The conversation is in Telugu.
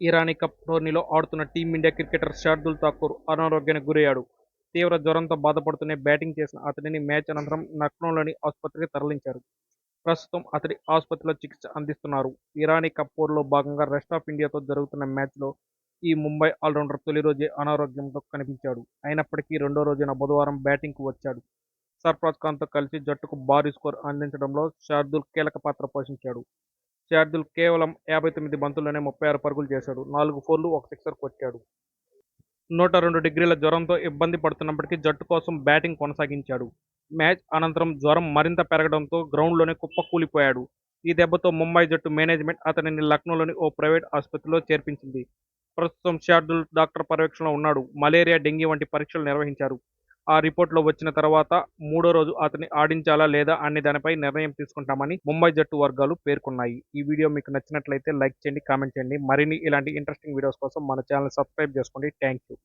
ఇరానీ కప్ టోర్నీలో ఆడుతున్న టీమిండియా క్రికెటర్ శార్దుల్ ఠాకూర్ అనారోగ్యానికి గురయ్యాడు. తీవ్ర జ్వరంతో బాధపడుతూనే బ్యాటింగ్ చేసిన అతడిని మ్యాచ్ అనంతరం లక్నోలోని ఆసుపత్రికి తరలించారు. ప్రస్తుతం అతడి ఆసుపత్రిలో చికిత్స అందిస్తున్నారు. ఇరానీ కప్ పోర్లో భాగంగా రెస్ట్ ఆఫ్ ఇండియాతో జరుగుతున్న మ్యాచ్లో ఈ ముంబై ఆల్రౌండర్ తొలి రోజే అనారోగ్యంతో కనిపించాడు. అయినప్పటికీ రెండో రోజున బుధవారం బ్యాటింగ్కు వచ్చాడు. సర్ఫరాజ్ ఖాన్తో కలిసి జట్టుకు భారీ స్కోర్ అందించడంలో శార్దుల్ కీలక పాత్ర పోషించాడు. శార్దుల్ కేవలం యాభై తొమ్మిది బంతుల్లోనే ముప్పై ఆరు పరుగులు చేశాడు. నాలుగు ఫోర్లు ఒక సిక్సర్ కొట్టాడు. నూట రెండు డిగ్రీల జ్వరంతో ఇబ్బంది పడుతున్నప్పటికీ జట్టు కోసం బ్యాటింగ్ కొనసాగించాడు. మ్యాచ్ అనంతరం జ్వరం మరింత పెరగడంతో గ్రౌండ్లోనే కుప్పకూలిపోయాడు ఈ దెబ్బతో ముంబై జట్టు మేనేజ్మెంట్ అతనిని లక్నోలోని ఓ ప్రైవేట్ ఆసుపత్రిలో చేర్పించింది. ప్రస్తుతం షార్దుల్ డాక్టర్ పర్యవేక్షణలో ఉన్నాడు. మలేరియా డెంగీ వంటి పరీక్షలు నిర్వహించారు. ఆ రిపోర్ట్లో వచ్చిన తర్వాత మూడో రోజు అతన్ని ఆడించాలా లేదా అనే దానిపై నిర్ణయం తీసుకుంటామని ముంబై జట్టు వర్గాలు పేర్కొన్నాయి. ఈ వీడియో మీకు నచ్చినట్లయితే లైక్ చేయండి కామెంట్ చేయండి. మరిన్ని ఇలాంటి ఇంట్రెస్టింగ్ వీడియోస్ కోసం మన ఛానల్ సబ్స్క్రైబ్ చేసుకోండి. Thank you.